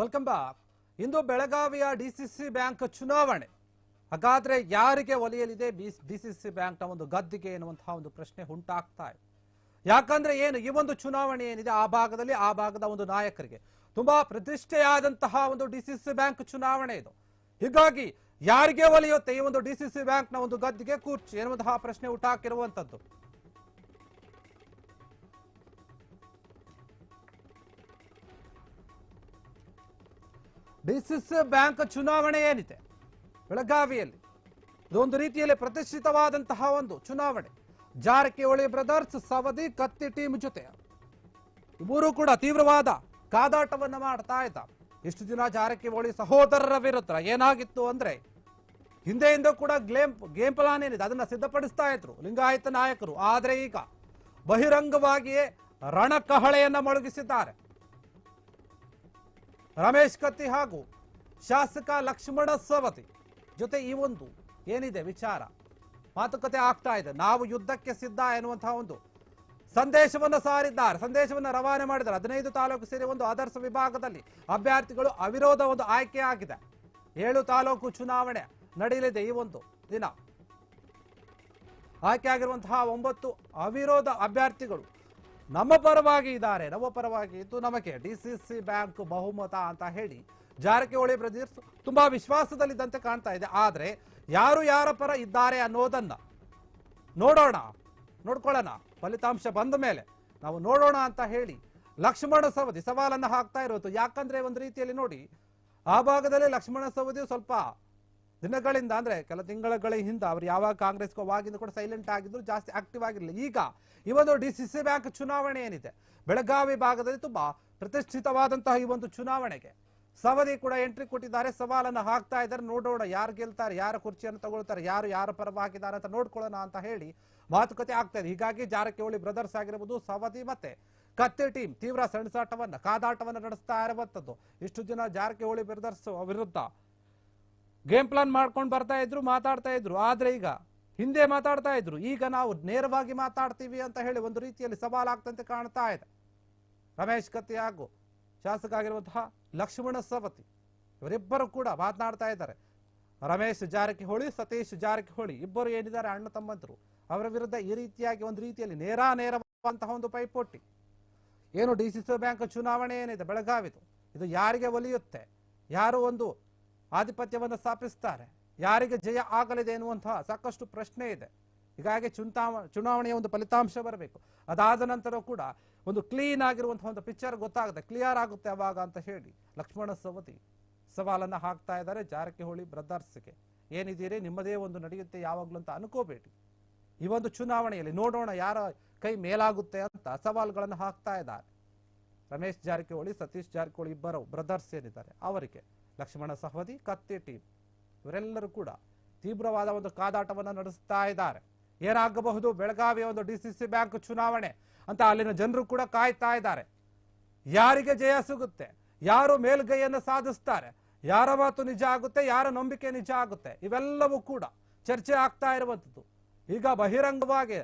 Welcome back ಇಂದು ಬೆಳಗಾವಿಯ DCC bank ಚುನಾವಣೆ. ಹಾಗಾದ್ರೆ ಯಾರಿಗೆ ಒಲಿಯಲಿದೆ ಡಿಸಿಸಿ ಬ್ಯಾಂಕ್ನ ಒಂದು ಗದ್ದಿಗೆ ಎನ್ನುವಂತಹ ಒಂದು ಪ್ರಶ್ನೆ ಉಂಟಾಗ್ತಾ ಇದೆ. ಯಾಕಂದ್ರೆ ಏನು, ಈ ಒಂದು ಚುನಾವಣೆ ಏನಿದೆ ಆ ಭಾಗದಲ್ಲಿ, ಆ ಭಾಗದ ಒಂದು ನಾಯಕರಿಗೆ ತುಂಬಾ ಪ್ರತಿಷ್ಠೆಯಾದಂತಹ ಒಂದು ಡಿಸಿಸಿ ಬ್ಯಾಂಕ್ ಚುನಾವಣೆ ಇದು. ಹೀಗಾಗಿ ಯಾರಿಗೆ ಒಲಿಯುತ್ತೆ ಈ ಒಂದು ಡಿಸಿಸಿ ಬ್ಯಾಂಕ್ನ ಒಂದು ಗದ್ದಿಗೆ ಕೂರ್ಚಿ ಎನ್ನುವಂತಹ ಪ್ರಶ್ನೆ ಹುಟ್ಟಾಕಿರುವಂತದ್ದು ಡಿಸಿಸಿ ಬ್ಯಾಂಕ್ ಚುನಾವಣೆ ಏನಿದೆ? ಬೆಳಗಾವಿಯಲ್ಲಿ ಇದೊಂದು ರೀತಿಯಲ್ಲಿ ಪ್ರತಿಷ್ಠಿತವಾದಂತಹ ಒಂದು ಚುನಾವಣೆ. ಜಾರಕಿಹೊಳಿ ಬ್ರದರ್ಸ್ ಸವದಿ ಕತ್ತಿ ಟೀಮ್ ಜೊತೆ. ಇಬ್ಬರು ಕೂಡ ತೀವ್ರವಾದ ಕಾದಾಟವನ್ನು ಮಾಡ್ತಾ ಇದ್ದಾರೆ. ಇಷ್ಟು ದಿನ ಜಾರಕಿಹೊಳಿ ಸಹೋದರರ ವಿರುದ್ಧ ಏನಾಗಿತ್ತು ಅಂದ್ರೆ, ಹಿಂದೆಯಿಂದ ಕೂಡ ಗ್ಲೇಮ್ ಗೇಮ್ ಪ್ಲಾನ್ ಏನಿದೆ, ಅದನ್ನ ಸಿದ್ಧಪಡಿಸ್ತಾ ಇದ್ರು ಲಿಂಗಾಯತ ನಾಯಕರು. ಆದ್ರೆ ಈಗ ಬಹಿರಂಗವಾಗಿಯೇ ರಣಕಹಳೆಯನ್ನ ಮೊಳಗಿಸಿದ್ದಾರೆ. ರಮೇಶ್ ಕತ್ತಿ ಹಾಗೂ ಶಾಸಕ ಲಕ್ಷ್ಮಣ ಸವತಿ ಜೊತೆ ಈ ಒಂದು ಏನಿದೆ ವಿಚಾರ? ಮಾತುಕತೆ ಆಗ್ತಾ ಇದೆ. ನಾವು ಯುದ್ಧಕ್ಕೆ ಸಿದ್ಧ ಎನ್ನುವಂತಹ ಒಂದು ಸಂದೇಶವನ್ನು ಸಾರಿದ್ದಾರೆ. ಸಂದೇಶವನ್ನು ರವಾನೆ ಮಾಡಿದ್ದಾರೆ. ಹದಿನೈದು ತಾಲೂಕು ಸೇರಿ ಒಂದು ಆದರ್ಶ ವಿಭಾಗದಲ್ಲಿ ಅಭ್ಯರ್ಥಿಗಳು ಅವಿರೋಧ ಒಂದು ಆಯ್ಕೆ ಆಗಿದೆ. ಏಳು ತಾಲೂಕು ಚುನಾವಣೆ ನಡೆಯಲಿದೆ ಈ ಒಂದು ದಿನ. ಆಯ್ಕೆ ಆಗಿರುವಂತಹ ಒಂಬತ್ತು ಅವಿರೋಧ ಅಭ್ಯರ್ಥಿಗಳು ನಮ್ಮ ಪರವಾಗಿ ಇದ್ದಾರೆ, ನಮ್ಮ ಪರವಾಗಿ ಇದ್ದು ನಮಗೆ ಡಿಸಿಸಿ ಬ್ಯಾಂಕ್ ಬಹುಮತ ಅಂತ ಹೇಳಿ ಜಾರಕಿಹೊಳಿ ಬ್ರದರ್ಸ್ ತುಂಬಾ ವಿಶ್ವಾಸದಲ್ಲಿದ್ದಂತೆ ಕಾಣ್ತಾ ಇದೆ. ಆದ್ರೆ ಯಾರು ಯಾರ ಪರ ಇದ್ದಾರೆ ಅನ್ನೋದನ್ನ ನೋಡೋಣ, ನೋಡ್ಕೊಳ್ಳೋಣ. ಫಲಿತಾಂಶ ಬಂದ ಮೇಲೆ ನಾವು ನೋಡೋಣ ಅಂತ ಹೇಳಿ ಲಕ್ಷ್ಮಣ ಸವದಿ ಸವಾಲನ್ನು ಹಾಕ್ತಾ ಇರೋದು. ಯಾಕಂದ್ರೆ ಒಂದು ರೀತಿಯಲ್ಲಿ ನೋಡಿ, ಆ ಭಾಗದಲ್ಲಿ ಲಕ್ಷ್ಮಣ ಸವದಿ ಸ್ವಲ್ಪ ದಿನಗಳಿಂದ ಅಂದ್ರೆ ಕೆಲ ತಿಂಗಳ ಹಿಂದೆ ಅವ್ರು ಯಾವಾಗ ಕಾಂಗ್ರೆಸ್ಗೆ ಹೋಗಿಂದ ಕೂಡ ಸೈಲೆಂಟ್ ಆಗಿದ್ರು, ಜಾಸ್ತಿ ಆಕ್ಟಿವ್ ಆಗಿರಲಿಲ್ಲ. ಈಗ ಈ ಒಂದು ಡಿ ಸಿ ಸಿ ಬ್ಯಾಂಕ್ ಚುನಾವಣೆ ಏನಿದೆ, ಬೆಳಗಾವಿ ಭಾಗದಲ್ಲಿ ತುಂಬಾ ಪ್ರತಿಷ್ಠಿತವಾದಂತಹ ಈ ಒಂದು ಚುನಾವಣೆಗೆ ಸವದಿ ಕೂಡ ಎಂಟ್ರಿ ಕೊಟ್ಟಿದ್ದಾರೆ. ಸವಾಲನ್ನು ಹಾಕ್ತಾ ಇದ್ದಾರೆ. ನೋಡೋಣ ಯಾರು ಗೆಲ್ತಾರೆ, ಯಾರು ಕುರ್ಚಿಯನ್ನು ತಗೊಳ್ತಾರೆ, ಯಾರು ಯಾರ ಪರವಾಗಿದ್ದಾರೆ ಅಂತ ನೋಡ್ಕೊಳ್ಳೋಣ ಅಂತ ಹೇಳಿ ಮಾತುಕತೆ ಆಗ್ತಾ ಇದೆ. ಹೀಗಾಗಿ ಜಾರಕಿಹೊಳಿ ಬ್ರದರ್ಸ್ ಆಗಿರ್ಬೋದು, ಸವದಿ ಮತ್ತೆ ಕತ್ತೆ ಟೀಮ್ ತೀವ್ರ ಸಣ್ಸಾಟವನ್ನ ಕಾದಾಟವನ್ನ ನಡೆಸ್ತಾ ಇರುವಂಥದ್ದು ಇಷ್ಟು ದಿನ ಜಾರಕಿಹೊಳಿ ಬ್ರದರ್ಸ್ ವಿರುದ್ಧ ಗೇಮ್ ಪ್ಲಾನ್ ಮಾಡ್ಕೊಂಡು ಬರ್ತಾ ಇದ್ರು, ಮಾತಾಡ್ತಾ ಇದ್ರು. ಆದ್ರೆ ಈಗ ಹಿಂದೆ ಮಾತಾಡ್ತಾ ಇದ್ರು. ಈಗ ನಾವು ನೇರವಾಗಿ ಮಾತಾಡ್ತೀವಿ ಅಂತ ಹೇಳಿ ಒಂದು ರೀತಿಯಲ್ಲಿ ಸವಾಲಾಗ್ತಂತೆ ಕಾಣ್ತಾ ಇದೆ. ರಮೇಶ್ ಕತ್ತಿ ಹಾಗೂ ಶಾಸಕ ಆಗಿರುವಂತಹ ಲಕ್ಷ್ಮಣ ಸವತಿ ಇವರಿಬ್ಬರು ಕೂಡ ಮಾತನಾಡ್ತಾ ಇದ್ದಾರೆ. ರಮೇಶ್ ಜಾರಕಿಹೊಳಿ, ಸತೀಶ್ ಜಾರಕಿಹೊಳಿ ಇಬ್ಬರು ಏನಿದ್ದಾರೆ? ಅಣ್ಣ ತಮ್ಮಂತರು ಅವರ ವಿರುದ್ಧ ಈ ರೀತಿಯಾಗಿ ಒಂದು ರೀತಿಯಲ್ಲಿ ನೇರ ನೇರವಾದಂತಹ ಒಂದು ಪೈಪೋಟಿ. ಏನು ಡಿ ಸಿ ಸಿ ಬ್ಯಾಂಕ್ ಚುನಾವಣೆ ಏನಿದೆ? ಬೆಳಗಾವಿದು. ಇದು ಯಾರಿಗೆ ಒಲಿಯುತ್ತೆ? ಯಾರು ಒಂದು ಆಧಿಪತ್ಯವನ್ನು ಸ್ಥಾಪಿಸ್ತಾರೆ ಯಾರಿಗೆ ಜಯ ಆಗಲಿದೆ ಎನ್ನುವಂತಹ ಸಾಕಷ್ಟು ಪ್ರಶ್ನೆ ಇದೆ. ಹೀಗಾಗಿ ಚುನಾವ ಚುನಾವಣೆಯ ಒಂದು ಫಲಿತಾಂಶ ಬರಬೇಕು. ಅದಾದ ನಂತರ ಕೂಡ ಒಂದು ಕ್ಲೀನ್ ಆಗಿರುವಂತಹ ಒಂದು ಪಿಕ್ಚರ್ ಗೊತ್ತಾಗುತ್ತೆ. ಕ್ಲಿಯರ್ ಆಗುತ್ತೆ ಅವಾಗ ಅಂತ ಹೇಳಿ ಲಕ್ಷ್ಮಣ ಸವತಿ ಸವಾಲನ್ನ ಹಾಕ್ತಾ ಇದ್ದಾರೆ ಜಾರಕಿಹೊಳಿ ಬ್ರದರ್ಸ್ಗೆ ಏನಿದ್ದೀರಿ? ನಿಮ್ಮದೇ ಒಂದು ನಡೆಯುತ್ತೆ ಯಾವಾಗಲೂ ಅಂತ ಅನ್ಕೋಬೇಡಿ. ಈ ಒಂದು ಚುನಾವಣೆಯಲ್ಲಿ ನೋಡೋಣ ಯಾರ ಕೈ ಮೇಲಾಗುತ್ತೆ ಅಂತ ಸವಾಲುಗಳನ್ನು ಹಾಕ್ತಾ ಇದ್ದಾರೆ. ರಮೇಶ್ ಜಾರಕಿಹೊಳಿ, ಸತೀಶ್ ಜಾರಕಿಹೊಳಿ ಇಬ್ಬರು ಬ್ರದರ್ಸ್ ಏನಿದ್ದಾರೆ. ಅವರಿಗೆ ಲಕ್ಷ್ಮಣ ಸಹವದಿ ಕತ್ತಿ ಟೀಮ್. ಇವರೆಲ್ಲರೂ ಕೂಡ ತೀವ್ರವಾದ ಒಂದು ಕಾದಾಟವನ್ನು ನಡೆಸ್ತಾ ಇದ್ದಾರೆ. ಏನಾಗಬಹುದು? ಬೆಳಗಾವಿಯ ಒಂದು ಡಿ ಸಿ ಸಿ ಬ್ಯಾಂಕ್ ಚುನಾವಣೆ. ಅಂತ ಅಲ್ಲಿನ ಜನರು ಕೂಡ ಕಾಯ್ತಾ ಇದ್ದಾರೆ. ಯಾರಿಗೆ ಜಯ ಸಿಗುತ್ತೆ? ಯಾರು ಮೇಲ್ಗೈಯನ್ನು ಸಾಧಿಸ್ತಾರೆ? ಯಾರ ಮಾತು ನಿಜ ಆಗುತ್ತೆ? ಯಾರ ನಂಬಿಕೆ ನಿಜ ಆಗುತ್ತೆ? ಇವೆಲ್ಲವೂ ಕೂಡ ಚರ್ಚೆ ಆಗ್ತಾ ಇರುವಂಥದ್ದು. ಈಗ ಬಹಿರಂಗವಾಗಿ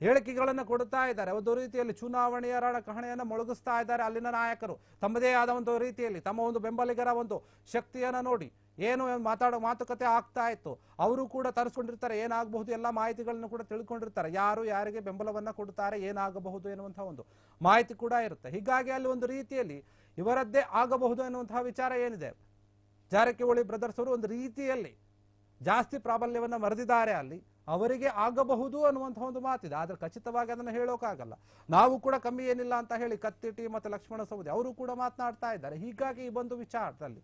ಹೇಳಿಕೆಗಳನ್ನು ಕೊಡುತ್ತಾ ಇದ್ದಾರೆ. ಒಂದು ರೀತಿಯಲ್ಲಿ ಚುನಾವಣೆಯ ರಣಕಹಣೆಯನ್ನು ಮೊಳಗಿಸ್ತಾ ಇದ್ದಾರೆ ಅಲ್ಲಿನ ನಾಯಕರು. ತಮ್ಮದೇ ಆದ ಒಂದು ರೀತಿಯಲ್ಲಿ, ತಮ್ಮ ಒಂದು ಬೆಂಬಲಿಗರ ಒಂದು ಶಕ್ತಿಯನ್ನು ನೋಡಿ ಏನು ಮಾತಾಡೋ, ಮಾತುಕತೆ ಆಗ್ತಾ ಇತ್ತು. ಅವರು ಕೂಡ ತರಿಸ್ಕೊಂಡಿರ್ತಾರೆ, ಏನಾಗಬಹುದು ಎಲ್ಲ ಮಾಹಿತಿಗಳನ್ನು ಕೂಡ ತಿಳ್ಕೊಂಡಿರ್ತಾರೆ. ಯಾರು ಯಾರಿಗೆ ಬೆಂಬಲವನ್ನು ಕೊಡ್ತಾರೆ ಏನಾಗಬಹುದು ಎನ್ನುವಂಥ ಒಂದು ಮಾಹಿತಿ ಕೂಡ ಇರುತ್ತೆ. ಹೀಗಾಗಿ ಅಲ್ಲಿ ಒಂದು ರೀತಿಯಲ್ಲಿ ಇವರದ್ದೇ ಆಗಬಹುದು ಎನ್ನುವಂತಹ ವಿಚಾರ ಏನಿದೆ? ಜಾರಕಿಹೊಳಿ ಬ್ರದರ್ಸ್ ಅವರು ಒಂದು ರೀತಿಯಲ್ಲಿ ಜಾಸ್ತಿ ಪ್ರಾಬಲ್ಯವನ್ನು ಮರೆದಿದ್ದಾರೆ ಅಲ್ಲಿ, ಅವರಿಗೆ ಆಗಬಹುದು ಅನ್ನುವಂಥ ಒಂದು ಮಾತಿದೆ. ಆದ್ರೆ ಖಚಿತವಾಗಿ ಅದನ್ನು ಹೇಳೋಕ್ಕಾಗಲ್ಲ ನಾವು ಕೂಡ ಕಮ್ಮಿ ಏನಿಲ್ಲ ಅಂತ ಹೇಳಿ ಕತ್ತಿಟಿ ಮತ್ತು ಲಕ್ಷ್ಮಣ ಸವದಿ ಅವರು ಕೂಡ ಮಾತನಾಡ್ತಾ ಇದ್ದಾರೆ. ಹೀಗಾಗಿ ಈ ಒಂದು ವಿಚಾರದಲ್ಲಿ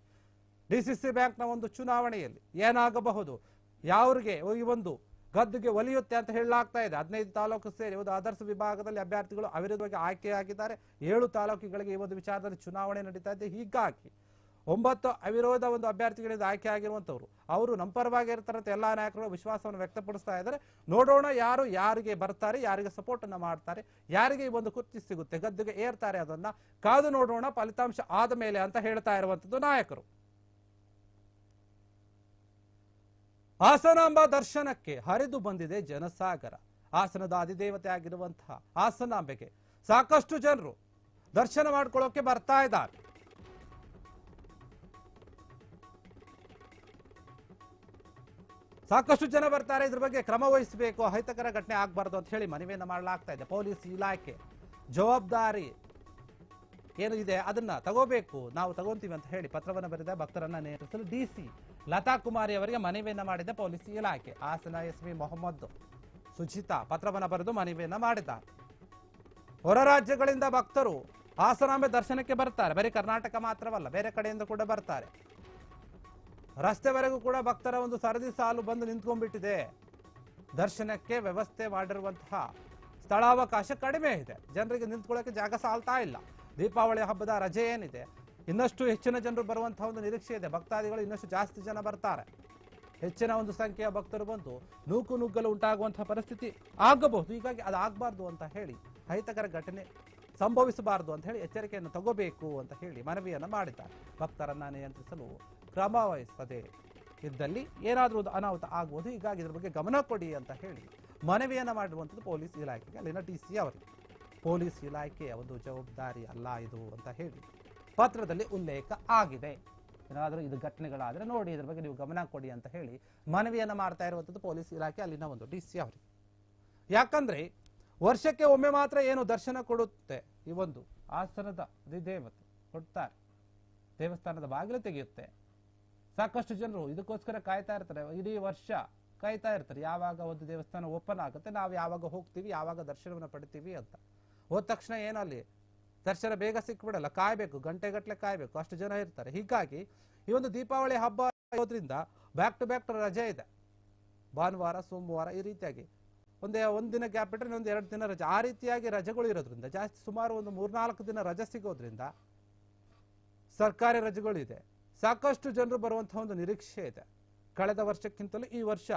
ಡಿ ಸಿ ಸಿ ಬ್ಯಾಂಕ್ನ ಒಂದು ಚುನಾವಣೆಯಲ್ಲಿ ಏನಾಗಬಹುದು, ಯಾವ್ರಿಗೆ ಈ ಒಂದು ಗದ್ದುಗೆ ಒಲಿಯುತ್ತೆ ಅಂತ ಹೇಳಲಾಗ್ತಾ ಇದೆ. ಹದಿನೈದು ತಾಲೂಕು ಸೇರಿ ಒಂದು ಆದರ್ಶ ವಿಭಾಗದಲ್ಲಿ ಅಭ್ಯರ್ಥಿಗಳು ಅವಿರೋಧವಾಗಿ ಆಯ್ಕೆಯಾಗಿದ್ದಾರೆ. ಏಳು ತಾಲೂಕುಗಳಿಗೆ ಈ ಒಂದು ವಿಚಾರದಲ್ಲಿ ಚುನಾವಣೆ ನಡೀತಾ ಇದೆ. ಹೀಗಾಗಿ ಒಂಬತ್ತು ಅವಿರೋಧ ಒಂದು ಅಭ್ಯರ್ಥಿಗಳಿಂದ ಆಯ್ಕೆ ಆಗಿರುವಂತವ್ರು ಅವರು ನಮ್ಮ ಪರವಾಗಿ ಇರ್ತಾರೆ ಅಂತ ಎಲ್ಲಾ ನಾಯಕರು ವಿಶ್ವಾಸವನ್ನು ವ್ಯಕ್ತಪಡಿಸ್ತಾ ಇದ್ದಾರೆ. ನೋಡೋಣ ಯಾರು ಯಾರಿಗೆ ಬರ್ತಾರೆ, ಯಾರಿಗೆ ಸಪೋರ್ಟ್ ಅನ್ನ ಮಾಡ್ತಾರೆ, ಯಾರಿಗೆ ಈ ಒಂದು ಕುರ್ಚಿ ಸಿಗುತ್ತೆ, ಗದ್ದುಗೆ ಏರ್ತಾರೆ ಅದನ್ನ ಕಾದು ನೋಡೋಣ, ಫಲಿತಾಂಶ ಆದ ಮೇಲೆ ಅಂತ ಹೇಳ್ತಾ ಇರುವಂತದ್ದು ನಾಯಕರು. ಹಾಸನಾಂಬ ದರ್ಶನಕ್ಕೆ ಹರಿದು ಬಂದಿದೆ ಜನಸಾಗರ. ಹಾಸನದ ಅಧಿದೇವತೆ ಆಗಿರುವಂತಹ ಹಾಸನಾಂಬೆಗೆ ಸಾಕಷ್ಟು ಜನರು ದರ್ಶನ ಮಾಡ್ಕೊಳ್ಳೋಕೆ ಬರ್ತಾ ಇದ್ದಾರೆ. ಸಾಕಷ್ಟು ಜನ ಬರ್ತಾರೆ, ಇದ್ರ ಬಗ್ಗೆ ಕ್ರಮ ವಹಿಸಬೇಕು, ಅಹಿತಕರ ಘಟನೆ ಆಗಬಾರ್ದು ಅಂತ ಹೇಳಿ ಮನವಿಯನ್ನು ಮಾಡಲಾಗ್ತಾ ಇದೆ. ಪೊಲೀಸ್ ಇಲಾಖೆ ಜವಾಬ್ದಾರಿ ಏನು ಇದೆ ಅದನ್ನ ತಗೋಬೇಕು, ನಾವು ತಗೊಂತೀವಿ ಅಂತ ಹೇಳಿ ಪತ್ರವನ್ನು ಬರೆದ ಭಕ್ತರನ್ನ ನಿಯಂತ್ರಿಸಲು ಡಿ ಸಿ ಲತಾ ಕುಮಾರಿ ಅವರಿಗೆ ಮನವಿಯನ್ನ ಮಾಡಿದ ಪೊಲೀಸ್ ಇಲಾಖೆ. ಹಾಸನ ಎಸ್ ವಿ ಮೊಹಮ್ಮದ್ ಸುಜಿತಾ ಪತ್ರವನ್ನು ಬರೆದು ಮನವಿಯನ್ನ ಮಾಡಿದ್ದಾರೆ ಹೊರ ರಾಜ್ಯಗಳಿಂದ ಭಕ್ತರು ಹಾಸನಾಂಬೆ ದರ್ಶನಕ್ಕೆ ಬರ್ತಾರೆ. ಬರೀ ಕರ್ನಾಟಕ ಮಾತ್ರವಲ್ಲ, ಬೇರೆ ಕಡೆಯಿಂದ ಕೂಡ ಬರ್ತಾರೆ. ರಸ್ತೆವರೆಗೂ ಕೂಡ ಭಕ್ತರ ಒಂದು ಸರದಿ ಸಾಲು ಬಂದು ನಿಂತ್ಕೊಂಡ್ಬಿಟ್ಟಿದೆ. ದರ್ಶನಕ್ಕೆ ವ್ಯವಸ್ಥೆ ಮಾಡಿರುವಂತಹ ಸ್ಥಳಾವಕಾಶ ಕಡಿಮೆ ಇದೆ. ಜನರಿಗೆ ನಿಂತ್ಕೊಳ್ಳೋಕೆ ಜಾಗ ಸಾಲ್ತಾ ಇಲ್ಲ. ದೀಪಾವಳಿ ಹಬ್ಬದ ರಜೆ ಏನಿದೆ? ಇನ್ನಷ್ಟು ಹೆಚ್ಚಿನ ಜನರು ಬರುವಂತಹ ಒಂದು ನಿರೀಕ್ಷೆ ಇದೆ. ಭಕ್ತಾದಿಗಳು ಇನ್ನಷ್ಟು ಜಾಸ್ತಿ ಜನ ಬರ್ತಾರೆ. ಹೆಚ್ಚಿನ ಒಂದು ಸಂಖ್ಯೆಯ ಭಕ್ತರು ಬಂದು ನೂಕು ನುಗ್ಗಲು ಉಂಟಾಗುವಂತಹ ಪರಿಸ್ಥಿತಿ ಆಗಬಹುದು. ಹೀಗಾಗಿ ಅದು ಆಗಬಾರ್ದು ಅಂತ ಹೇಳಿ, ಅಹಿತಕರ ಘಟನೆ ಸಂಭವಿಸಬಾರದು ಅಂತ ಹೇಳಿ ಎಚ್ಚರಿಕೆಯನ್ನು ತಗೋಬೇಕು ಅಂತ ಹೇಳಿ ಮನವಿಯನ್ನು ಮಾಡಿದ್ದಾರೆ. ಭಕ್ತರನ್ನ ನಿಯಂತ್ರಿಸಲು ವಹಿಸದೆ ಇದ್ದಲ್ಲಿ ಏನಾದರೂ ಒಂದು ಅನಾಹುತ ಆಗ್ಬೋದು ಹೀಗಾಗಿ ಇದ್ರ ಬಗ್ಗೆ ಗಮನ ಕೊಡಿ ಅಂತ ಹೇಳಿ ಮನವಿಯನ್ನು ಮಾಡಿರುವಂಥದ್ದು ಪೊಲೀಸ್ ಇಲಾಖೆಗೆ, ಅಲ್ಲಿನ ಡಿ ಸಿ ಅವರಿಗೆ. ಪೊಲೀಸ್ ಇಲಾಖೆಯ ಒಂದು ಜವಾಬ್ದಾರಿ ಅಲ್ಲ ಇದು ಅಂತ ಹೇಳಿ ಪತ್ರದಲ್ಲಿ ಉಲ್ಲೇಖ ಆಗಿದೆ. ಏನಾದರೂ ಇದು ಘಟನೆಗಳಾದರೆ ನೋಡಿ, ಇದ್ರ ಬಗ್ಗೆ ನೀವು ಗಮನ ಕೊಡಿ ಅಂತ ಹೇಳಿ ಮನವಿಯನ್ನು ಮಾಡ್ತಾ ಇರುವಂಥದ್ದು ಪೊಲೀಸ್ ಇಲಾಖೆ, ಅಲ್ಲಿನ ಒಂದು ಡಿ ಸಿ ಅವರಿಗೆ. ಯಾಕಂದ್ರೆ ವರ್ಷಕ್ಕೆ ಒಮ್ಮೆ ಮಾತ್ರ ಏನು ದರ್ಶನ ಕೊಡುತ್ತೆ? ಈ ಒಂದು ಆಸನದ ಅಧಿದೇವತೆ ಕೊಡ್ತಾರೆ. ದೇವಸ್ಥಾನದ ಬಾಗಿಲು ತೆಗೆಯುತ್ತೆ. ಸಾಕಷ್ಟು ಜನರು ಇದಕ್ಕೋಸ್ಕರ ಕಾಯ್ತಾ ಇರ್ತಾರೆ. ಇಡೀ ವರ್ಷ ಕಾಯ್ತಾ ಇರ್ತಾರೆ. ಯಾವಾಗ ಒಂದು ದೇವಸ್ಥಾನ ಓಪನ್ ಆಗುತ್ತೆ, ನಾವು ಯಾವಾಗ ಹೋಗ್ತೀವಿ, ಯಾವಾಗ ದರ್ಶನವನ್ನು ಪಡಿತೀವಿ ಅಂತ. ಹೋದ ತಕ್ಷಣ ಏನಲ್ಲಿ ದರ್ಶನ ಬೇಗ ಸಿಕ್ಬಿಡಲ್ಲ, ಕಾಯ್ಬೇಕು ಗಂಟೆಗಟ್ಟಲೆ ಕಾಯ್ಬೇಕು, ಅಷ್ಟು ಜನ ಇರ್ತಾರೆ. ಹೀಗಾಗಿ ಈ ಒಂದು ದೀಪಾವಳಿ ಹಬ್ಬ ಇರೋದ್ರಿಂದ ಬ್ಯಾಕ್ ಟು ಬ್ಯಾಕ್ ಟು ರಜೆ ಇದೆ. ಭಾನುವಾರ, ಸೋಮವಾರ ಈ ರೀತಿಯಾಗಿ. ಒಂದೇ ಒಂದು ದಿನ ಗ್ಯಾಪ್ ಬಿಟ್ಟರೆ ಇನ್ನೊಂದು ಎರಡು ದಿನ ರಜೆ. ಆ ರೀತಿಯಾಗಿ ರಜೆಗಳು ಇರೋದ್ರಿಂದ, ಜಾಸ್ತಿ ಸುಮಾರು ಒಂದು ಮೂರ್ನಾಲ್ಕು ದಿನ ರಜೆ ಸಿಗೋದ್ರಿಂದ ಸರ್ಕಾರಿ ರಜೆಗಳಿದೆ. ಸಾಕಷ್ಟು ಜನರು ಬರುವಂತಹ ಒಂದು ನಿರೀಕ್ಷೆ ಇದೆ. ಕಳೆದ ವರ್ಷಕ್ಕಿಂತಲೂ ಈ ವರ್ಷ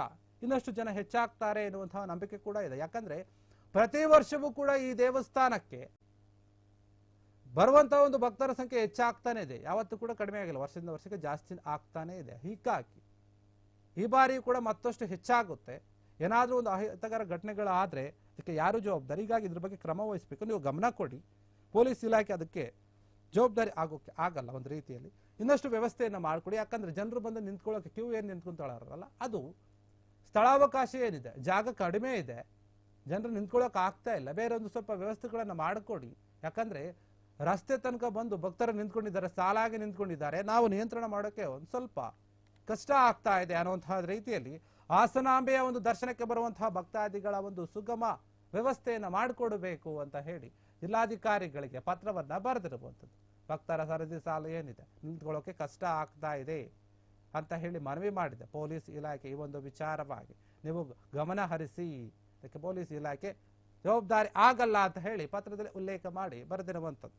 ಇನ್ನಷ್ಟು ಜನ ಹೆಚ್ಚಾಗ್ತಾರೆ ಎನ್ನುವಂತಹ ನಂಬಿಕೆ ಕೂಡ ಇದೆ. ಯಾಕಂದ್ರೆ ಪ್ರತಿ ವರ್ಷವೂ ಕೂಡ ಈ ದೇವಸ್ಥಾನಕ್ಕೆ ಬರುವಂತಹ ಒಂದು ಭಕ್ತರ ಸಂಖ್ಯೆ ಹೆಚ್ಚಾಗ್ತಾನೆ ಇದೆ. ಯಾವತ್ತೂ ಕೂಡ ಕಡಿಮೆ ಆಗಿಲ್ಲ. ವರ್ಷದಿಂದ ವರ್ಷಕ್ಕೆ ಜಾಸ್ತಿ ಆಗ್ತಾನೆ ಇದೆ. ಹೀಗಾಗಿ ಈ ಬಾರಿ ಕೂಡ ಮತ್ತಷ್ಟು ಹೆಚ್ಚಾಗುತ್ತೆ. ಏನಾದರೂ ಒಂದು ಅಹಿತಕರ ಘಟನೆಗಳಾದ್ರೆ ಅದಕ್ಕೆ ಯಾರು ಜವಾಬ್ದಾರಿ? ಹೀಗಾಗಿ ಇದ್ರ ಬಗ್ಗೆ ಕ್ರಮ ವಹಿಸಬೇಕು. ನೀವು ಗಮನ ಕೊಡಿ. ಪೊಲೀಸ್ ಇಲಾಖೆ ಅದಕ್ಕೆ ಜವಾಬ್ದಾರಿ ಆಗೋಕೆ ಆಗಲ್ಲ ಒಂದು ರೀತಿಯಲ್ಲಿ. ಇನ್ನಷ್ಟು ವ್ಯವಸ್ಥೆಯನ್ನು ಮಾಡಿಕೊಡಿ. ಯಾಕಂದ್ರೆ ಜನರು ಬಂದು ನಿಂತ್ಕೊಳ್ಳೋಕೆ ಕ್ಯೂ ಏನು ನಿಂತ್ಕೊಂತಾಳಲ್ಲ ಅದು ಸ್ಥಳಾವಕಾಶ ಏನಿದೆ, ಜಾಗ ಕಡಿಮೆ ಇದೆ, ಜನರು ನಿಂತ್ಕೊಳ್ಳೋಕೆ ಆಗ್ತಾ ಇಲ್ಲ. ಬೇರೆ ಒಂದು ಸ್ವಲ್ಪ ವ್ಯವಸ್ಥೆಗಳನ್ನು ಮಾಡಿಕೊಡಿ. ಯಾಕಂದ್ರೆ ರಸ್ತೆ ತನಕ ಬಂದು ಭಕ್ತರು ನಿಂತ್ಕೊಂಡಿದ್ದಾರೆ, ಸಾಲಾಗಿ ನಿಂತ್ಕೊಂಡಿದ್ದಾರೆ, ನಾವು ನಿಯಂತ್ರಣ ಮಾಡೋಕೆ ಒಂದು ಸ್ವಲ್ಪ ಕಷ್ಟ ಆಗ್ತಾ ಇದೆ ಅನ್ನುವಂತಹ ರೀತಿಯಲ್ಲಿ ಹಾಸನಾಂಬೆಯ ಒಂದು ದರ್ಶನಕ್ಕೆ ಬರುವಂತಹ ಭಕ್ತಾದಿಗಳ ಒಂದು ಸುಗಮ ವ್ಯವಸ್ಥೆಯನ್ನು ಮಾಡಿಕೊಡಬೇಕು ಅಂತ ಹೇಳಿ ಜಿಲ್ಲಾಧಿಕಾರಿಗಳಿಗೆ ಪತ್ರವನ್ನು ಬರೆದಿರುವಂಥದ್ದು. ಭಕ್ತರ ಸರದಿ ಸಾಲು ಏನಿದೆ? ನಿಂತ್ಕೊಳ್ಳೋಕೆ ಕಷ್ಟ ಆಗ್ತಾ ಇದೆ ಅಂತ ಹೇಳಿ ಮನವಿ ಮಾಡಿದೆ ಪೊಲೀಸ್ ಇಲಾಖೆ ಈ ಒಂದು ವಿಚಾರವಾಗಿ. ನೀವು ಗಮನ ಹರಿಸಿ. ಅದಕ್ಕೆ ಪೊಲೀಸ್ ಇಲಾಖೆ ಜವಾಬ್ದಾರಿ ಆಗಲ್ಲ ಅಂತ ಹೇಳಿ ಪತ್ರದಲ್ಲಿ ಉಲ್ಲೇಖ ಮಾಡಿ ಬರೆದಿರುವಂಥದ್ದು.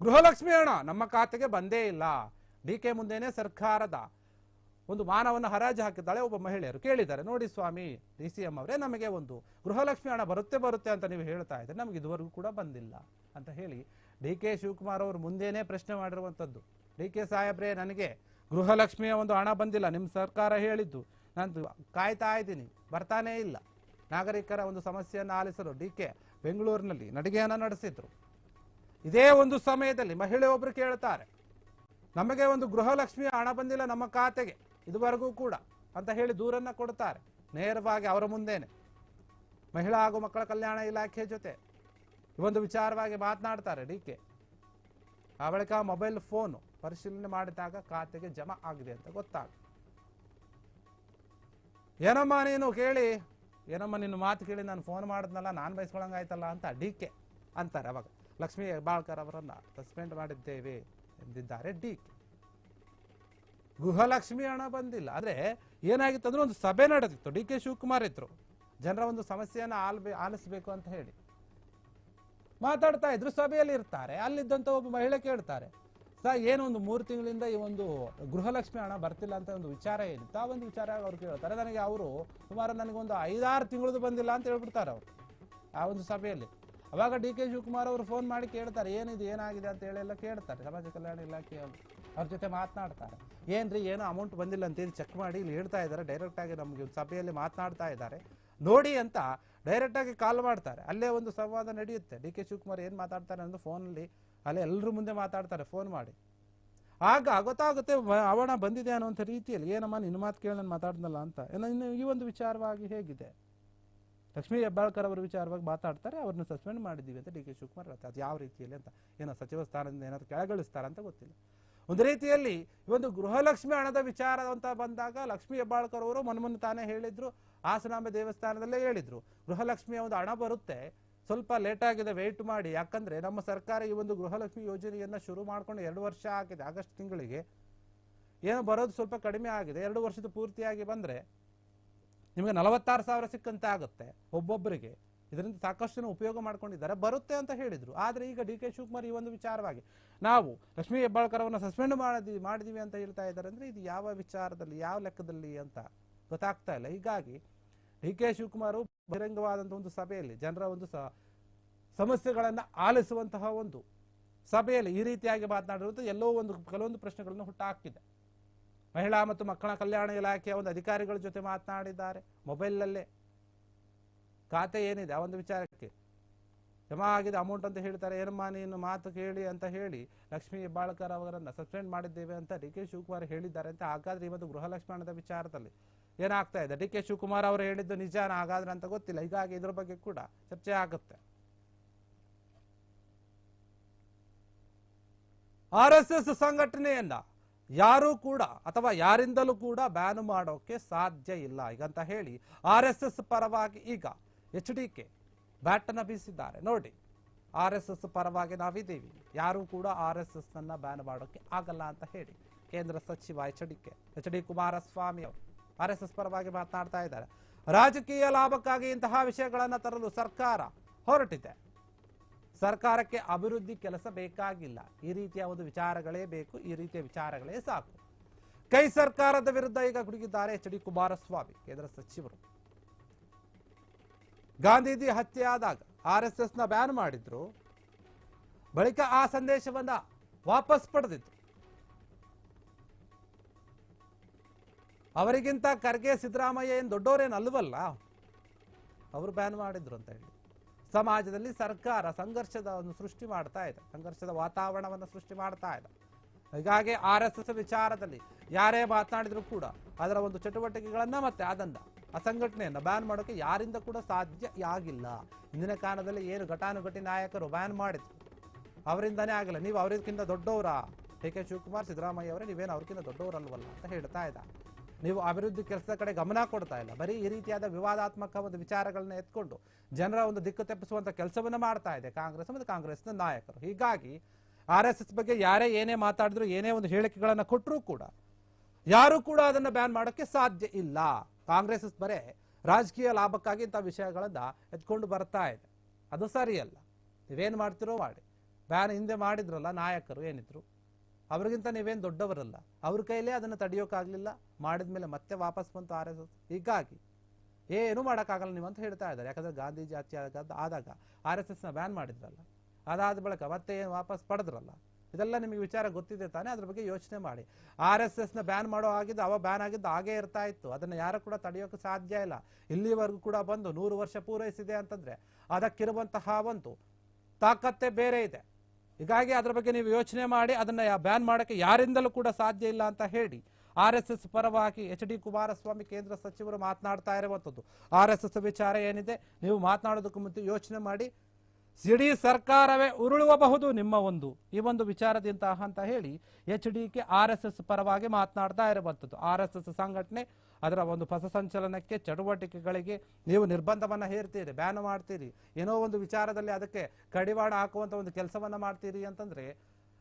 ಗೃಹಲಕ್ಷ್ಮಿ ಹಣ ನಮ್ಮ ಖಾತೆಗೆ ಬಂದೇ ಇಲ್ಲ. ಡಿ ಕೆ ಮುಂದೆನೆ ಸರ್ಕಾರದ ಒಂದು ಮಾನವನ ಹರಾಜು ಹಾಕಿದ್ದಾಳೆ ಒಬ್ಬ ಮಹಿಳೆಯರು. ಕೇಳಿದ್ದಾರೆ, ನೋಡಿ ಸ್ವಾಮಿ, ಡಿ ಸಿ ಎಂ ಅವರೇ, ನಮಗೆ ಒಂದು ಗೃಹಲಕ್ಷ್ಮಿ ಹಣ ಬರುತ್ತೆ ಬರುತ್ತೆ ಅಂತ ನೀವು ಹೇಳ್ತಾ ಇದ್ದರೆ ನಮಗೆ ಇದುವರೆಗೂ ಕೂಡ ಬಂದಿಲ್ಲ, ಅಂತ ಹೇಳಿ ಡಿ ಕೆ ಶಿವಕುಮಾರ್ ಅವರು ಮುಂದೇನೆ ಪ್ರಶ್ನೆ ಮಾಡಿರುವಂಥದ್ದು. ಡಿ ಕೆ ಸಾಹೇಬ್ರೆ, ನನಗೆ ಗೃಹಲಕ್ಷ್ಮಿಯ ಒಂದು ಹಣ ಬಂದಿಲ್ಲ ನಿಮ್ಮ ಸರ್ಕಾರ ಹೇಳಿದ್ದು. ನಾನು ಕಾಯ್ತಾ ಇದ್ದೀನಿ, ಬರ್ತಾನೇ ಇಲ್ಲ. ನಾಗರಿಕರ ಒಂದು ಸಮಸ್ಯೆಯನ್ನು ಆಲಿಸಲು ಡಿ ಕೆ ಬೆಂಗಳೂರಿನಲ್ಲಿ ನಡಿಗೆಯನ್ನು ನಡೆಸಿದ್ರು. ಇದೇ ಒಂದು ಸಮಯದಲ್ಲಿ ಮಹಿಳೆ ಒಬ್ಬರು ಕೇಳ್ತಾರೆ, ನಮಗೆ ಒಂದು ಗೃಹಲಕ್ಷ್ಮಿಯ ಹಣ ಬಂದಿಲ್ಲ ನಮ್ಮ ಖಾತೆಗೆ. ಇದುವರೆಗೂ ಕೂಡ ಅಂತ ಹೇಳಿ ದೂರನ್ನ ಕೊಡ್ತಾರೆ ನೇರವಾಗಿ ಅವರ ಮುಂದೇನೆ. ಮಹಿಳಾ ಹಾಗೂ ಮಕ್ಕಳ ಕಲ್ಯಾಣ ಇಲಾಖೆ ಜೊತೆ. ಒಂದು ವಿಚಾರವಾಗಿ ಮಾತನಾಡ್ತಾರೆ ಡಿ ಕೆ. ಆ ಬಳಿಕ ಮೊಬೈಲ್ ಫೋನ್ ಪರಿಶೀಲನೆ ಮಾಡಿದಾಗ ಖಾತೆಗೆ ಜಮಾ ಆಗಿದೆ ಅಂತ ಗೊತ್ತಾಗ. ಏನಮ್ಮ ನೀನು ಕೇಳಿ? ಏನಮ್ಮ ನಿನ್ನ ಮಾತು ಕೇಳಿ ನಾನು ಫೋನ್ ಮಾಡಿದ್ನಲ್ಲ, ನಾನು ಬಯಸ್ಕೊಳಂಗಾಯ್ತಲ್ಲ ಅಂತ ಡಿ ಕೆ ಅಂತಾರೆ ಅವಾಗ. ಲಕ್ಷ್ಮೀ ಹೆಬ್ಬಾಳ್ಕರ್ ಅವರನ್ನ ಸಸ್ಪೆಂಡ್ ಮಾಡಿದ್ದೇವೆ ಎಂದಿದ್ದಾರೆ ಡಿ ಕೆ. ಗೃಹಲಕ್ಷ್ಮಿ ಹಣ ಬಂದಿಲ್ಲ. ಆದ್ರೆ ಏನಾಗಿತ್ತು ಅಂದ್ರೆ ಒಂದು ಸಭೆ ನಡೆದಿತ್ತು. ಡಿ ಕೆ ಶಿವಕುಮಾರ್ ಇದ್ರು. ಜನರ ಒಂದು ಸಮಸ್ಯೆಯನ್ನು ಆಲ್ಬೇ, ಆಲಿಸಬೇಕು ಅಂತ ಹೇಳಿ. ಮಾತಾಡ್ತಾ ಇದ್ರು, ಸಭೆಯಲ್ಲಿ ಇರ್ತಾರೆ. ಅಲ್ಲಿದ್ದಂತ ಒಬ್ಬ ಮಹಿಳೆ ಕೇಳ್ತಾರೆ ಸರ್ ಏನು ಒಂದು ಮೂರು ತಿಂಗಳಿಂದ ಈ ಒಂದು ಗೃಹಲಕ್ಷ್ಮಿ ಹಣ ಬರ್ತಿಲ್ಲ ಅಂತ ಒಂದು ವಿಚಾರ ಏನಿತ್ತು? ಆ ಒಂದು ವಿಚಾರ ಅವ್ರು ಕೇಳ್ತಾರೆ. ನನಗೆ ಅವರು ಸುಮಾರು ನನಗೊಂದು ಐದಾರು ತಿಂಗಳದು ಬಂದಿಲ್ಲ ಅಂತ ಹೇಳ್ಬಿಡ್ತಾರೆ ಅವರು ಆ ಒಂದು ಸಭೆಯಲ್ಲಿ. ಅವಾಗ ಡಿ ಕೆ ಶಿವಕುಮಾರ್ ಅವರು ಫೋನ್ ಮಾಡಿ ಕೇಳ್ತಾರೆ, ಏನಿದು, ಏನಾಗಿದೆ? ಅಂತ ಹೇಳಿ ಎಲ್ಲ ಕೇಳ್ತಾರೆ. ಸಮಾಜ ಕಲ್ಯಾಣ ಇಲಾಖೆಯವರು. ಅವ್ರ ಜೊತೆ ಮಾತನಾಡ್ತಾರೆ. ಏನ್ರಿ, ಏನೋ ಅಮೌಂಟ್ ಬಂದಿಲ್ಲ ಅಂತೇಳಿ ಚೆಕ್ ಮಾಡಿ ಇಲ್ಲಿ ಹೇಳ್ತಾ ಇದ್ದಾರೆ. ಡೈರೆಕ್ಟ್ ಆಗಿ ನಮಗೆ ಸಭೆಯಲ್ಲಿ ಮಾತನಾಡ್ತಾ ಇದ್ದಾರೆ. ನೋಡಿ ಅಂತ ಡೈರೆಕ್ಟ್ ಆಗಿ ಕಾಲ್ ಮಾಡ್ತಾರೆ. ಅಲ್ಲೇ ಒಂದು ಸಂವಾದ ನಡೆಯುತ್ತೆ. ಡಿ ಕೆ ಶಿವಕುಮಾರ್ ಏನು ಮಾತಾಡ್ತಾರೆ ಅಂದ್ರೆ ಫೋನಲ್ಲಿ ಅಲ್ಲೇ ಎಲ್ಲರ ಮುಂದೆ ಮಾತಾಡ್ತಾರೆ ಫೋನ್ ಮಾಡಿ. ಆಗ ಗೊತ್ತಾಗುತ್ತೆ ಅವಣ ಬಂದಿದೆ ಅನ್ನುವಂಥ ರೀತಿಯಲ್ಲಿ, ಏನಮ್ಮ ನಿನ್ನ ಮಾತು ಕೇಳಿ, ನಾನು ಮಾತಾಡ್ದಲ್ಲ ಅಂತ. ಏನೋ ಇನ್ನು ಈ ಒಂದು ವಿಚಾರವಾಗಿ ಹೇಗಿದೆ? ಲಕ್ಷ್ಮೀ ಹೆಬ್ಬಾಳ್ಕರ್ ಅವರ ವಿಚಾರವಾಗಿ ಮಾತಾಡ್ತಾರೆ, ಅವ್ರನ್ನ ಸಸ್ಪೆಂಡ್ ಮಾಡಿದ್ದೀವಿ ಅಂತ ಡಿ ಕೆ ಶಿವಕುಮಾರ್ ಹೇಳ್ತಾರೆ. ಅದು ಯಾವ ರೀತಿಯಲ್ಲಿ ಅಂತ, ಏನೋ ಸಚಿವ ಸ್ಥಾನದಿಂದ ಏನಾದ್ರು ಕೆಳಗಿಳಿಸ್ತಾರ ಅಂತ ಗೊತ್ತಿಲ್ಲ. ಒಂದು ರೀತಿಯಲ್ಲಿ ಒಂದು ಗೃಹಲಕ್ಷ್ಮಿ ಹಣದ ವಿಚಾರ ಅಂತ ಬಂದಾಗ ಲಕ್ಷ್ಮೀ ಹೆಬ್ಬಾಳ್ಕರ್ ಅವರು ಮೊನ್ಮೊನ್ನೆ ತಾನೇ ಹೇಳಿದ್ರು, ಹಾಸನಾಂಬ ದೇವಸ್ಥಾನದಲ್ಲೇ ಹೇಳಿದ್ರು. ಗೃಹಲಕ್ಷ್ಮಿಯ ಒಂದು ಹಣ ಬರುತ್ತೆ, ಸ್ವಲ್ಪ ಲೇಟ್ ಆಗಿದೆ ವೆಯ್ಟ್ ಮಾಡಿ. ಯಾಕಂದ್ರೆ ನಮ್ಮ ಸರ್ಕಾರ ಈ ಒಂದು ಗೃಹಲಕ್ಷ್ಮಿ ಯೋಜನೆಯನ್ನ ಶುರು ಮಾಡ್ಕೊಂಡು ಎರಡು ವರ್ಷ ಆಗಿದೆ, ಆಗಸ್ಟ್ ತಿಂಗಳಿಗೆ. ಏನೋ ಬರೋದು ಸ್ವಲ್ಪ ಕಡಿಮೆ ಆಗಿದೆ, ಎರಡು ವರ್ಷದ ಪೂರ್ತಿಯಾಗಿ ಬಂದ್ರೆ ನಿಮಗೆ ನಲವತ್ತಾರು ಸಾವಿರ ಸಿಕ್ಕಂತೆ ಆಗುತ್ತೆ ಒಬ್ಬೊಬ್ಬರಿಗೆ ಇದರಿಂದ ಸಾಕಷ್ಟು ಉಪಯೋಗ ಮಾಡ್ಕೊಂಡಿದ್ದಾರೆ, ಬರುತ್ತೆ ಅಂತ ಹೇಳಿದರು. ಆದರೆ ಈಗ ಡಿ ಕೆ ಶಿವಕುಮಾರ್ ಈ ಒಂದು ವಿಚಾರವಾಗಿ, ನಾವು ಲಕ್ಷ್ಮಿ ಹೆಬ್ಬಾಳ್ಕರ್ ಅವರನ್ನ ಸಸ್ಪೆಂಡ್ ಮಾಡಿದ್ವಿ, ಮಾಡಿದೀವಿ ಅಂತ ಹೇಳ್ತಾ ಇದ್ದಾರೆ ಅಂದ್ರೆ ಇದು ಯಾವ ವಿಚಾರದಲ್ಲಿ, ಯಾವ ಲೆಕ್ಕದಲ್ಲಿ ಅಂತ ಗೊತ್ತಾಗ್ತಾ ಇಲ್ಲ. ಹೀಗಾಗಿ ಡಿ ಕೆ ಶಿವಕುಮಾರ್ ಬಹಿರಂಗವಾದಂಥ ಒಂದು ಸಭೆಯಲ್ಲಿ, ಜನರ ಒಂದು ಸಮಸ್ಯೆಗಳನ್ನ ಆಲಿಸುವಂತಹ ಒಂದು ಸಭೆಯಲ್ಲಿ ಈ ರೀತಿಯಾಗಿ ಮಾತನಾಡಿರುವುದು ಎಲ್ಲೋ ಒಂದು, ಕೆಲವೊಂದು ಪ್ರಶ್ನೆಗಳನ್ನು ಹುಟ್ಟಾಕಿದೆ. ಮಹಿಳಾ ಮತ್ತು ಮಕ್ಕಳ ಕಲ್ಯಾಣ ಇಲಾಖೆಯ ಒಂದು ಅಧಿಕಾರಿಗಳ ಜೊತೆ ಮಾತನಾಡಿದ್ದಾರೆ, ಮೊಬೈಲ್ನಲ್ಲೇ. ಖಾತೆ ಏನಿದೆ? ಆ ಒಂದು ವಿಚಾರಕ್ಕೆ. ಜಮಾ ಆಗಿದೆ ಅಮೌಂಟ್ ಅಂತ ಹೇಳ್ತಾರೆ ಏನಮ್ಮ ನೀನು ಮಾತು ಕೇಳಿ ಅಂತ ಹೇಳಿ ಲಕ್ಷ್ಮೀ ಹೆಬ್ಬಾಳ್ಕರ್ ಅವರನ್ನ ಸಸ್ಪೆಂಡ್ ಮಾಡಿದ್ದೇವೆ ಅಂತ ಡಿ ಕೆ ಶಿವಕುಮಾರ್ ಹೇಳಿದ್ದಾರೆ ಅಂತ, ಹಾಗಾದ್ರೆ ಇವತ್ತು ಗೃಹಲಕ್ಷ್ಮಿ ಹಣದ ವಿಚಾರದಲ್ಲಿ ಏನಾಗ್ತಾ ಇದೆ? ಡಿ ಕೆ ಶಿವಕುಮಾರ್ ಅವರು ಹೇಳಿದ್ದು ನಿಜಾನ ಹಾಗಾದ್ರೆ ಅಂತ ಗೊತ್ತಿಲ್ಲ. ಹೀಗಾಗಿ ಇದ್ರ ಬಗ್ಗೆ ಕೂಡ ಚರ್ಚೆ ಆಗುತ್ತೆ. ಆರ್ ಎಸ್ ಎಸ್ ಸಂಘಟನೆಯನ್ನ ಯಾರೂ ಕೂಡ ಅಥವಾ ಯಾರಿಂದಲೂ ಕೂಡ ಬ್ಯಾನ್ ಮಾಡೋಕೆ ಸಾಧ್ಯ ಇಲ್ಲ. ಈಗಂತ ಹೇಳಿ ಆರ್ ಎಸ್ ಎಸ್ ಪರವಾಗಿ ಈಗ ಎಚ್ ಡಿ ಕೆ ಬ್ಯಾಟನ್ನು ಬೀಸಿದ್ದಾರೆ. ನೋಡಿ, ಆರ್ ಎಸ್ ಎಸ್ ಪರವಾಗಿ ನಾವಿದ್ದೀವಿ. ಯಾರೂ ಕೂಡ ಆರ್ ಎಸ್ ಎಸ್ ನನ್ನ ಬ್ಯಾನ್ ಮಾಡೋಕೆ ಆಗಲ್ಲ ಅಂತ ಹೇಳಿ ಕೇಂದ್ರ ಸಚಿವ H D K, H D Kumaraswamy ಅವರು ಆರ್ ಎಸ್ ಎಸ್ ಪರವಾಗಿ ಮಾತನಾಡ್ತಾ ಇದ್ದಾರೆ. ರಾಜಕೀಯ ಲಾಭಕ್ಕಾಗಿ ಇಂತಹ ವಿಷಯಗಳನ್ನು ತರಲು ಸರ್ಕಾರ ಹೊರಟಿದೆ. ಸರ್ಕಾರಕ್ಕೆ ಅಭಿವೃದ್ಧಿ ಕೆಲಸ ಬೇಕಾಗಿಲ್ಲ. ಈ ರೀತಿಯ ಒಂದು ವಿಚಾರಗಳೇ ಬೇಕು, ಈ ರೀತಿಯ ವಿಚಾರಗಳೇ ಸಾಕು. ಕೈ ಸರ್ಕಾರದ ವಿರುದ್ಧ ಈಗ ಗುಡುಗಿದ್ದಾರೆ ಎಚ್ ಡಿ ಕುಮಾರಸ್ವಾಮಿ, ಕೇಂದ್ರ ಸಚಿವರು. ಗಾಂಧೀಜಿ ಹತ್ಯೆ ಆದಾಗ ಆರ್ ಎಸ್ ಎಸ್ನ ಬ್ಯಾನ್ ಮಾಡಿದ್ರು. ಬಳಿಕ ಆ ಸಂದೇಶವನ್ನ ವಾಪಸ್ ಪಡೆದಿತ್ತು ಅವರಿಗಿಂತ ಖರ್ಗೆ, ಸಿದ್ದರಾಮಯ್ಯ ಏನು ದೊಡ್ಡವರೇನು ಅಲ್ವಲ್ಲ? ಅವರು ಬ್ಯಾನ್ ಮಾಡಿದ್ರು ಅಂತ ಹೇಳಿ. ಸಮಾಜದಲ್ಲಿ ಸರ್ಕಾರ ಸಂಘರ್ಷದ ಒಂದು ಸೃಷ್ಟಿ ಮಾಡ್ತಾ ಇದೆ. ಸಂಘರ್ಷದ ವಾತಾವರಣವನ್ನು ಸೃಷ್ಟಿ ಮಾಡ್ತಾ ಇದೆ. ಹೀಗಾಗಿ ಆರ್ ಎಸ್ ಎಸ್ ವಿಚಾರದಲ್ಲಿ ಯಾರೇ ಮಾತನಾಡಿದರೂ ಕೂಡ ಅದರ ಒಂದು ಚಟುವಟಿಕೆಗಳನ್ನು ಮತ್ತೆ ಅದನ್ನ ಆ ಬ್ಯಾನ್ ಮಾಡೋಕೆ ಯಾರಿಂದ ಕೂಡ ಸಾಧ್ಯ ಆಗಿಲ್ಲ ಇಂದಿನ ಕಾಲದಲ್ಲಿ ಏನು ಘಟಾನುಘಟಿ ನಾಯಕರು ಬ್ಯಾನ್ ಮಾಡಿದ್ರು. ಅವರಿಂದನೇ ಆಗಿಲ್ಲ. ನೀವು ಅವರಿಗಿಂತ ದೊಡ್ಡವರಾ? ಡಿ ಕೆ ಶಿವಕುಮಾರ್, ಸಿದ್ದರಾಮಯ್ಯ ಅವರೇ, ನೀವೇನು ಅವ್ರಿಗಿಂತ ದೊಡ್ಡವರಲ್ವಲ್ಲ ಅಂತ ಹೇಳ್ತಾ ಇದ್ದ. ನೀವು ಅಭಿವೃದ್ಧಿ ಕೆಲಸದ ಕಡೆ ಗಮನ ಕೊಡ್ತಾ ಇಲ್ಲ. ಬರೀ ಈ ರೀತಿಯಾದ ವಿವಾದಾತ್ಮಕ ಒಂದು ವಿಚಾರಗಳನ್ನ ಎತ್ಕೊಂಡು ಜನರ ಒಂದು ದಿಕ್ಕು ತಪ್ಪಿಸುವಂತ ಕೆಲಸವನ್ನು ಮಾಡ್ತಾ ಇದೆ ಕಾಂಗ್ರೆಸ್ ಮತ್ತು ಕಾಂಗ್ರೆಸ್ನ ನಾಯಕರು. ಹೀಗಾಗಿ ಆರ್ ಎಸ್ ಎಸ್ ಬಗ್ಗೆ ಯಾರೇ ಏನೇ ಮಾತಾಡಿದ್ರು, ಏನೇ ಒಂದು ಹೇಳಿಕೆಗಳನ್ನು ಕೊಟ್ಟರೂ ಕೂಡ ಯಾರು ಕೂಡ ಅದನ್ನು ಬ್ಯಾನ್ ಮಾಡೋಕ್ಕೆ ಸಾಧ್ಯ ಇಲ್ಲ. ಕಾಂಗ್ರೆಸ್ ಬರೇ ರಾಜಕೀಯ ಲಾಭಕ್ಕಾಗಿ ಇಂಥ ವಿಷಯಗಳನ್ನ ಎತ್ಕೊಂಡು ಬರ್ತಾ ಇದೆ. ಅದು ಸರಿಯಲ್ಲ. ನೀವೇನು ಮಾಡ್ತಿರೋ ಮಾಡಿ. ಬ್ಯಾನ್ ಹಿಂದೆ ಮಾಡಿದ್ರಲ್ಲ ನಾಯಕರು ಏನಿದ್ರು? ಅವ್ರಿಗಿಂತ ನೀವೇನು ದೊಡ್ಡವರಲ್ಲ. ಅವ್ರ ಕೈಲೇ ಅದನ್ನು ತಡೆಯೋಕ್ಕಾಗಲಿಲ್ಲ ಮಾಡಿದ್ಮೇಲೆ ಮತ್ತೆ ವಾಪಸ್ ಬಂತು ಆರ್ ಎಸ್ ಎಸ್. ಹೀಗಾಗಿ ಏನು ಮಾಡೋಕ್ಕಾಗಲ್ಲ ನೀವು ಅಂತ ಹೇಳ್ತಾ ಇದ್ದಾರೆ. ಯಾಕಂದ್ರೆ ಗಾಂಧೀಜಿ ಆಚೆ ಆದಾಗ ಆರ್ ಎಸ್ ಎಸ್ನ ಬ್ಯಾನ್ ಮಾಡಿದ್ರಲ್ಲ. ಅದಾದ ಬಳಿಕ ಮತ್ತೆ ಏನು ವಾಪಸ್ ಪಡೆದ್ರಲ್ಲ? ಇದೆಲ್ಲ ನಿಮಗೆ ವಿಚಾರ ಗೊತ್ತಿದೆ ತಾನೆ? ಅದ್ರ ಬಗ್ಗೆ ಯೋಚನೆ ಮಾಡಿ. ಆರ್ ಎಸ್ ಎಸ್ನ ಬ್ಯಾನ್ ಮಾಡೋ ಆಗಿದ್ದು ಅವ ಬ್ಯಾನ್ ಆಗಿದ್ದು ಹಾಗೇ ಇರ್ತಾ ಇತ್ತು. ಅದನ್ನು ಯಾರು ಕೂಡ ತಡೆಯೋಕೆ ಸಾಧ್ಯ ಇಲ್ಲ. ಇಲ್ಲಿವರೆಗೂ ಕೂಡ ಬಂದು ನೂರು ವರ್ಷ ಪೂರೈಸಿದೆ ಅಂತಂದ್ರೆ ಅದಕ್ಕಿರುವಂತಹ ಒಂದು ತಾಕತ್ತೆ ಬೇರೆ ಇದೆ. ಹೀಗಾಗಿ ಅದ್ರ ಬಗ್ಗೆ ನೀವು ಯೋಚನೆ ಮಾಡಿ, ಅದನ್ನ ಬ್ಯಾನ್ ಮಾಡೋಕ್ಕೆ ಯಾರಿಂದಲೂ ಕೂಡ ಸಾಧ್ಯ ಇಲ್ಲ ಅಂತ ಹೇಳಿ ಆರ್ ಎಸ್ ಎಸ್ ಪರವಾಗಿ ಎಚ್ ಡಿ ಕುಮಾರಸ್ವಾಮಿ ಕೇಂದ್ರ ಸಚಿವರು ಮಾತನಾಡ್ತಾ ಇರುವಂಥದ್ದು. ಆರ್ ಎಸ್ ಎಸ್ ವಿಚಾರ ಏನಿದೆ? ನೀವು ಮಾತನಾಡೋದಕ್ಕೂ ಮುಂಚೆ ಯೋಚನೆ ಮಾಡಿ. ಇಡೀ ಸರ್ಕಾರವೇ ಉರುಳುವಬಹುದು ನಿಮ್ಮ ಒಂದು, ಈ ಒಂದು ವಿಚಾರದಿಂದ ಅಂತ ಹೇಳಿ H D K R S S ಪರವಾಗಿ ಮಾತನಾಡ್ತಾ ಇರುವಂಥದ್ದು ಆರ್ ಎಸ್ ಎಸ್ ಸಂಘಟನೆ ಅದರ ಒಂದು ಪಥಸಂಚಲನಕ್ಕೆ ಚಟುವಟಿಕೆಗಳಿಗೆ ನೀವು ನಿರ್ಬಂಧವನ್ನ ಹೇರ್ತೀರಿ, ಬ್ಯಾನ್ ಮಾಡ್ತೀರಿ. ಏನೋ ಒಂದು ವಿಚಾರದಲ್ಲಿ ಅದಕ್ಕೆ ಕಡಿವಾಣ ಹಾಕುವಂತ ಒಂದು ಕೆಲಸವನ್ನ ಮಾಡ್ತೀರಿ ಅಂತಂದ್ರೆ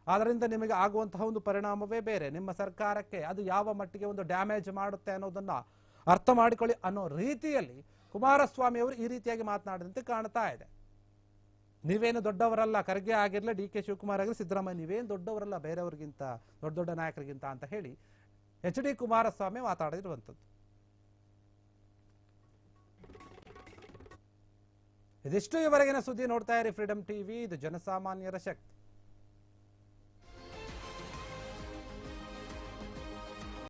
ಅದರಿಂದ ನಿಮಗೆ ಆಗುವಂತಹ ಒಂದು ಪರಿಣಾಮವೇ ಬೇರೆ. ನಿಮ್ಮ ಸರ್ಕಾರಕ್ಕೆ ಅದು ಯಾವ ಮಟ್ಟಿಗೆ ಒಂದು ಡ್ಯಾಮೇಜ್ ಮಾಡುತ್ತೆ ಅನ್ನೋದನ್ನ ಅರ್ಥ ಮಾಡಿಕೊಳ್ಳಿ ಅನ್ನೋ ರೀತಿಯಲ್ಲಿ ಕುಮಾರಸ್ವಾಮಿ ಅವರು ಈ ರೀತಿಯಾಗಿ ಮಾತನಾಡಿದಂತೆ ಕಾಣ್ತಾ ಇದೆ. ನೀವೇನು ದೊಡ್ಡವರಲ್ಲ, ಖರ್ಗೆ ಆಗಿರ್ಲಿ, ಡಿ ಕೆ ಶಿವಕುಮಾರ್ ಆಗಿರಲಿ, ಸಿದ್ದರಾಮಯ್ಯ, ನೀವೇನು ದೊಡ್ಡವರಲ್ಲ, ಬೇರೆಯವ್ರಿಗಿಂತ, ದೊಡ್ಡ ದೊಡ್ಡ ನಾಯಕರಿಗಿಂತ ಅಂತ ಹೇಳಿ ಎಚ್ ಡಿ ಕುಮಾರಸ್ವಾಮಿ ಮಾತಾಡಿರುವಂಥದ್ದು. ಇದಿಷ್ಟು ಇವರೆಗಿನ ಸುದ್ದಿ ನೋಡ್ತಾ ಇರಿ ಫ್ರೀಡಮ್ ಟಿವಿ ಇದು ಜನಸಾಮಾನ್ಯರ ಶಕ್ತಿ.